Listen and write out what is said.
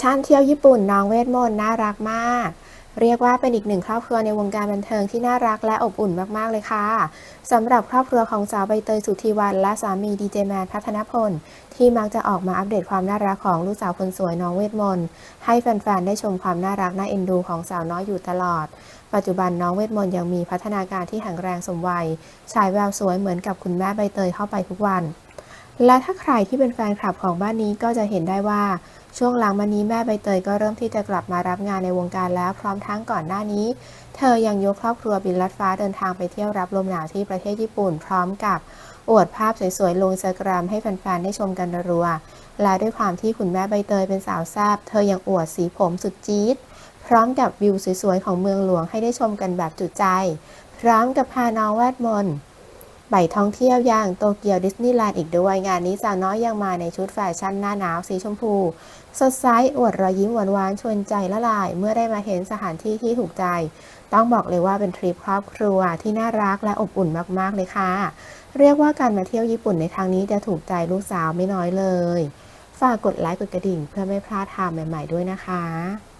ชั่นเที่ยวญี่ปุ่นน้องเวทมนต์น่ารักมาก เรียกว่าเป็นอีกหนึ่งครอบครัวในวงการบันเทิงที่น่ารักและอบอุ่นมากๆเลยค่ะสำหรับครอบครัวของสาวใบเตยสุธีวัน และสามีดีเจแมนพัฒนพล ที่มักจะออกมาอัปเดตความน่ารักของลูกสาวคนสวยน้องเวทมนต์ให้แฟนๆได้ชมความน่ารักน่าเอ็นดูของสาวน้อยอยู่ตลอด ปัจจุบันน้องเวทมนต์ยังมีพัฒนาการที่แข็งแรงสมวัยฉายแววสวยเหมือนกับคุณแม่ใบเตยเข้าไปทุกวัน และถ้าใครที่เป็นแฟนคลับของบ้านนี้ก็จะเห็นได้ว่าช่วงหลังมานี้แม่ใบเตยก็เริ่มที่จะกลับมารับงานในวงการแล้ว พร้อมทั้งก่อนหน้านี้ เธอยังยกครอบครัวบินลัดฟ้าเดินทางไปเที่ยวรับลมหนาวที่ประเทศญี่ปุ่น พร้อมกับอวดภาพสวยๆลงสกรามให้แฟนๆได้ชมกันรัวๆและด้วยความที่คุณแม่ใบเตยเป็นสาวแซบเธอยังอวดสีผมสุดจี๊ดพร้อมกับวิวสวยๆของเมืองหลวงให้ได้ชมกันแบบจุใจ พร้อมกับพาน้องแวดมนต์ ไปท่องเที่ยวอย่างโตเกียวดิสนีย์แลนด์อีกด้วย งานนี้สาวน้อยยังมาในชุดแฟชั่นหน้าหนาวสีชมพู สดใสอวดรอยยิ้มหวานๆชวนใจละลาย เมื่อได้มาเห็นสถานที่ที่ถูกใจ ต้องบอกเลยว่าเป็นทริปครอบครัวที่น่ารักและอบอุ่นมากๆเลยค่ะ เรียกว่าการมาเที่ยวญี่ปุ่นในครั้งนี้จะถูกใจลูกสาวไม่น้อยเลย ฝากกดไลค์กดกระดิ่งเพื่อไม่พลาดทางใหม่ ๆด้วยนะคะ